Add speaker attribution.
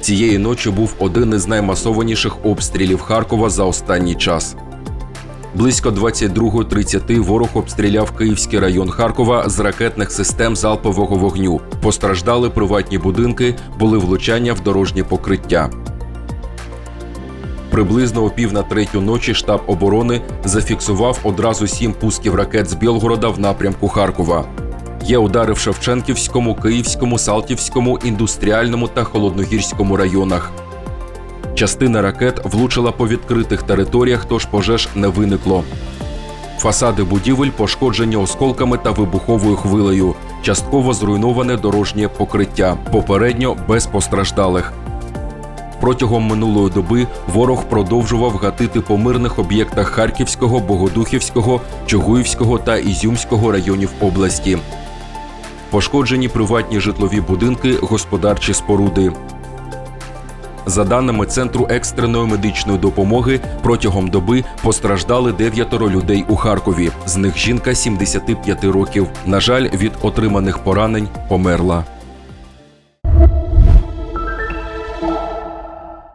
Speaker 1: Цієї ночі був один із наймасованіших обстрілів Харкова за останній час. Близько 22.30 ворог обстріляв Київський район Харкова з ракетних систем залпового вогню. Постраждали приватні будинки, були влучання в дорожнє покриття. Приблизно о пів на третю ночі штаб оборони зафіксував одразу сім пусків ракет з Білгорода в напрямку Харкова. Є удари в Шевченківському, Київському, Салтівському, індустріальному та Холодногірському районах. Частина ракет влучила по відкритих територіях, тож пожеж не виникло. Фасади будівель пошкоджені осколками та вибуховою хвилею. Частково зруйноване дорожнє покриття. Попередньо без постраждалих. Протягом минулої доби ворог продовжував гатити по мирних об'єктах Харківського, Богодухівського, Чугуївського та Ізюмського районів області. Пошкоджені приватні житлові будинки, господарчі споруди. За даними Центру екстреної медичної допомоги, протягом доби постраждали дев'ятеро людей у Харкові. З них жінка 75 років. На жаль, від отриманих поранень померла.